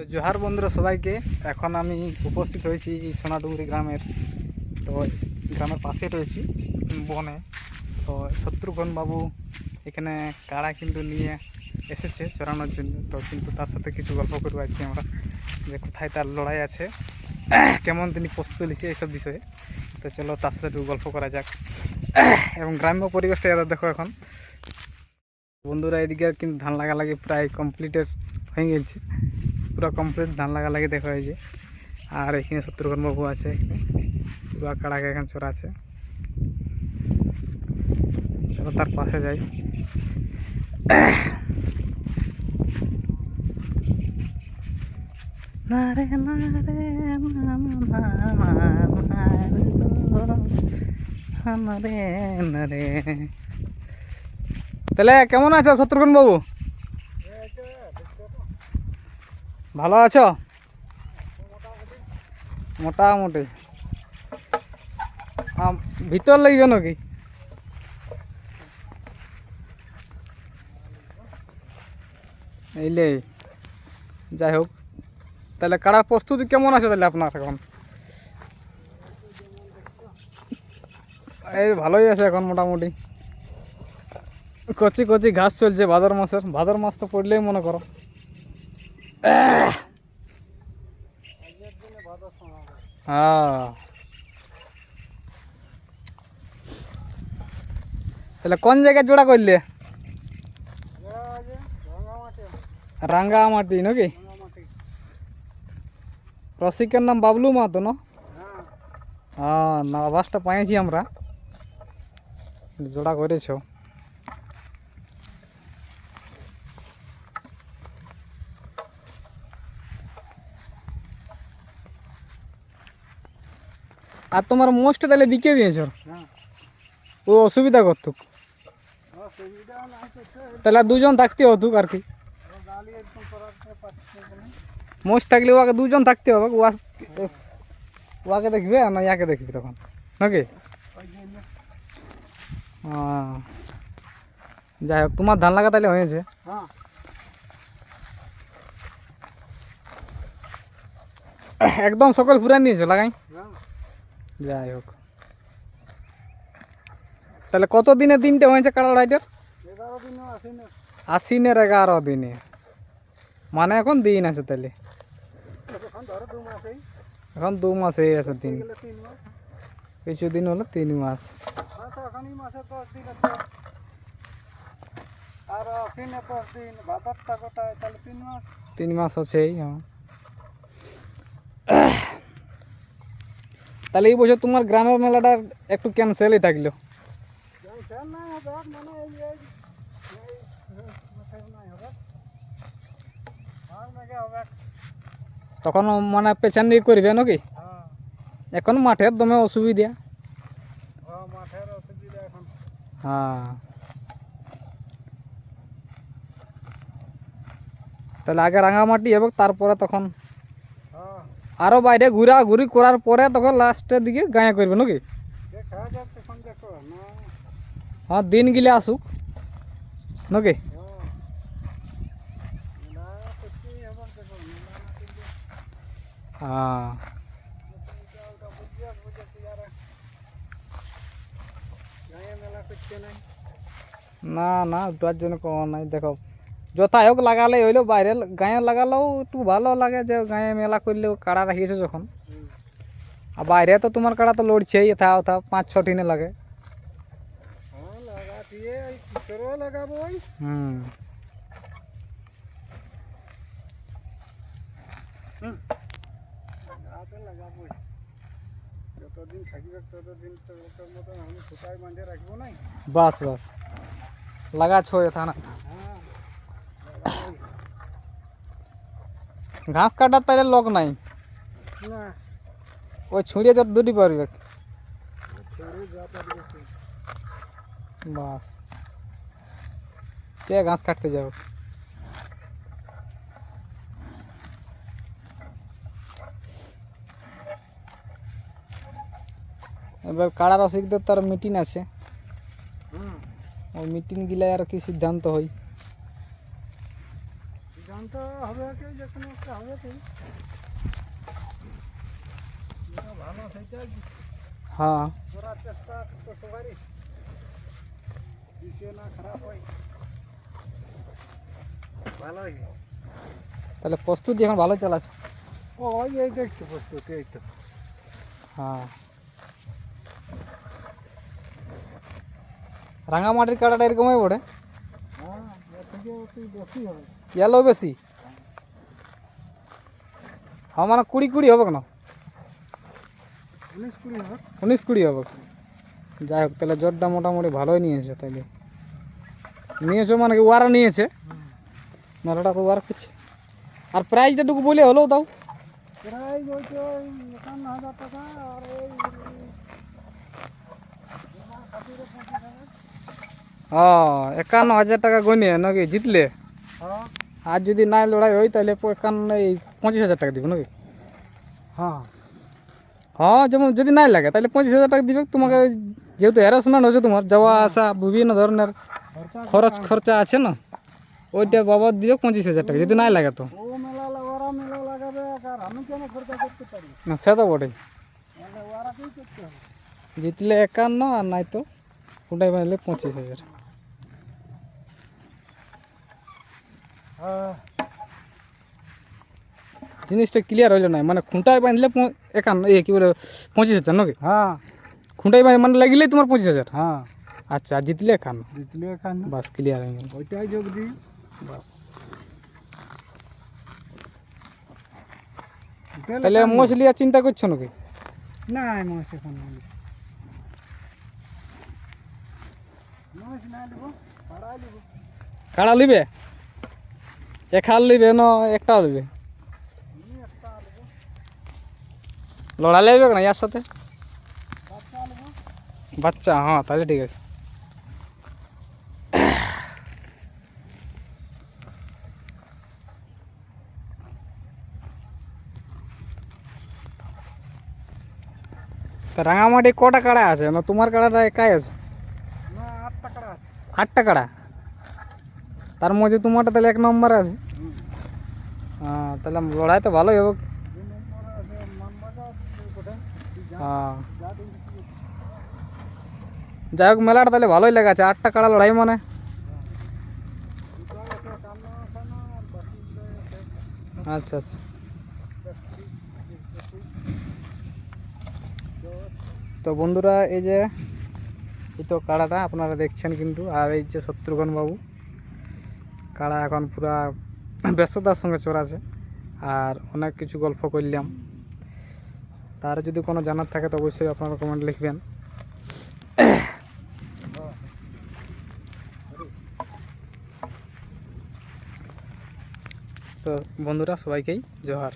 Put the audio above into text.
তো জোহার বন্ধুরা সবাইকে। এখন আমি উপস্থিত হয়েছি এই সোনাডুঙ্গরি গ্রামের, তো গ্রামের পাশে রয়েছি বনে। তো শত্রুঘন বাবু এখানে কাড়া কিন্তু নিয়ে এসেছে চড়ানোর জন্য। তো কিন্তু তার সাথে কিছু গল্প করব আজকে আমরা, যে কোথায় তার লড়াই আছে, কেমন তিনি প্রস্তুত নিচ্ছে এইসব বিষয়ে। তো চলো তার সাথে একটু গল্প করা যাক। এবং গ্রাম্য পরিবেশটা এরা দেখো এখন। বন্ধুরা, এদিকে কিন্তু ধান লাগা লাগালাগি প্রায় কমপ্লিটের হয়ে গেছে। পুরো কমপ্লিট ধান লাগালাগি দেখা হয়েছে। আর এখানে শত্রুঘ্ন বাবু আছে। এখানে পুরো কাড়াকে এখানে চোরা আছে। চলো তার পাশে যাই। তাহলে কেমন আছো শত্রুঘ্ন বাবু? ভালো আছো? মোটামুটি। ভিতর লাগবে নাকি? এইলে, যাই হোক। তাহলে কাড়ার প্রস্তুতি কেমন আছে তাহলে আপনার এখন? এই ভালোই আছে এখন মোটামুটি। কচি কচি ঘাস চলছে ভাদর মাসের ভাদর মাস তো পড়লেই মনে করো। তাহলে কোন জায়গায় জোড়া করলে? রাঙ্গামাটি নাকি? রসিকের নাম বাবলু মাতো না? হ্যাঁ না পাইছি আমরা। জোড়া করেছ। আর তোমার মোষটা তাহলে বিকে দিয়েছ? ও অসুবিধা করতুক। তাহলে দুজন থাকতে হতুক আর কি। মোষ থাকলে ওকে দুজন থাকতে হবে। ওয়াকে দেখবে আর না ইয়াকে দেখবি তখন। নাকি। যাই হোক, তোমার ধান লাগা তাহলে হয়েছে। একদম সকল ফুরা নিয়েছো লাগাই? যাই হোক তাহলে কত দিনে দিনটা হয়েছে কাড়া রাইডার? আশ্বিনের এগারো দিনে। মানে এখন দিন আছে তাহলে। এখন দু মাস আছে দিন। কিছুদিন হলো তিন মাস। তিন মাস। হচ্ছেই হ্যাঁ। তাহলে এই বছর তোমার গ্রামের মেলাটা একটু ক্যান্সেলই থাকল। তখন মানে পেছন দিকে করবে নাকি? এখন মাঠের দমে অসুবিধা। হ্যাঁ। তাহলে আগে রাঙামাটি এবং তারপরে তখন আরও বাইরে ঘুরা ঘুরি করার পরে তখন লাস্টের দিকে গায়ে করবে নাকি? দেখা যাক তখন দেখো না হ্যাঁ দিন গিলে আসুক। নাকি? হ্যাঁ। মেলা করতেই হবে দেখো মেলা না করলে হ্যাঁ এটা ওটা বুঝে আসব যে ইয়ারা গায়ে মেলা করছে নাই না না তার জন্য কমা নাই। দেখো যথাই হোক লাগালে হইল বাইরে গায়ে লাগালেও একটু ভালো লাগে যে গায়ে মেলা করলেও কাড়া রাখিয়েছে যখন হুম আর বাইরে তো তোমার কাড়া তো লড়ছেই এথা ওথা পাঁচ ছ টিনে লাগে হ্যাঁ লাগাচ্ছি এই কিশোরও লাগাবো ওই হুম লাগাতে লাগাবো যতদিন থাকবে ততদিন তো ওটার মতন আমি শুকাই বাঁধে রাখব নাই বাস বাস লাগা ছো এথা না হ্যাঁ লাগাবোই। ঘাস কাটার তাইলে লোক নাই। ওই ছুঁড়িয়ে যত দুটি পারবে। ছেড়ে। বাস। কে ঘাস কাটতে যাও? এবার কাড়া রসিকদের তার মিটিং আছে। ওই মিটিং গিলে আর কি সিদ্ধান্ত হয়? সিদ্ধান্ত ধানটা হবে কি যে কোনো একটা হবে কি যেটা ভালো সেটা হ্যাঁ করার চেষ্টা তো সবারই বেশি না খারাপ হয় ভালোই তাহলে প্রস্তুতি এখন ভালো চালাচ্ছে ও ওই এই দেখছ প্রস্তুতি এই তো হ্যাঁ রাঙামাটির কাড়াটা এরকমই পড়ে হ্যাঁ এর থেকে একটু বেশি হবে ইয়ালো বেশি? হ্যাঁ মানে কুড়ি কুড়ি হবে কেন? উনিশ কুড়ি হবে। যাই হোক তাহলে জোরটা মোটামুটি ভালোই নিয়েছে তাইলে। নিয়েছো মানে কি ওয়ারা নিয়েছে? মেলাটা তো ওয়ারা করছে। আর প্রাইজটাটুকু বলে হলো দাও। প্রায় হচ্ছে একান্ন হাজার টাকা আর এই খাতিরে পঁচিশ হাজার ও একান্ন হাজার টাকা গনিয়ে নাকি জিতলে আর যদি নাই লড়াই হয় তাহলে একান্ন এই পঁচিশ হাজার টাকা দিব নাকি হ্যাঁ হ্যাঁ যেমন যদি নাই লাগে তাহলে পঁচিশ হাজার টাকা দিবে তোমাকে যেহেতু হ্যারাসমেন্ট হচ্ছে তোমার যাওয়া আসা বিভিন্ন ধরনের খরচ খরচা আছে না ওইটা বাবদ দিবে পঁচিশ হাজার টাকা যদি নাই লাগে তো না সে তো বটেই হবে জিতলে একান্ন আর নাই তো ওটাই বাঁধলে পঁচিশ হাজার জিনিসটা ক্লিয়ার হইল না মানে খুঁটায় বাঁধলে একান্ন এ কি বলে পঁচিশ হাজার নাকি? হ্যাঁ। খুঁটায় বাঁধ মানে লাগিলেই তোমার পঁচিশ হাজার? হ্যাঁ। আচ্ছা আর জিতলে একান্ন? জিতলে এখানে বাস ক্লিয়ার হয়ে গেল। ওইটাই যোগ দিই। বাস। তাহলে একান্ন। মছলি আর চিন্তা করছ নাকি? নাই মাছ এখন না কাড়া লিবে এক হাল লিবে না একটা লিবে। আমি একটা দেবো লড়া লাগবে না ইয়ার সাথে? বাচ্চা নেব বাচ্চা হ্যাঁ তাহলে ঠিক আছে। তা রাঙামাটি কটা কাড়া আছে? না তোমার কাড়াটা একাই আছে? না আট টাকা আছে। আটটা কাড়া? তার মধ্যে তোমারটা তাহলে এক নম্বরে আছে। হুম। হ্যাঁ তাহলে লড়াই তো ভালোই হবে। দু নম্বর আছে মানবাজা কোথায় হ্যাঁ। যা দিন যাই হোক, মেলাটা তাহলে ভালোই লেগেছে। আটটা কাড়া লড়াই মানে। দুটো আছে কান্ন খানা আর বাকি আছে আচ্ছা আচ্ছা। তো বন্ধুরা, এই যে, এই তো কাড়াটা, আপনারা দেখছেন কিন্তু, আর এই যে শত্রুঘ্ন বাবু কাড়া এখন পুরা ব্যস্ততার সঙ্গে চড়াছে। আর অনেক কিছু গল্প করলাম। তার যদি কোনো জানার থাকে তো অবশ্যই আপনারা কমেন্ট লিখবেন। তো বন্ধুরা সবাইকেই জোহার।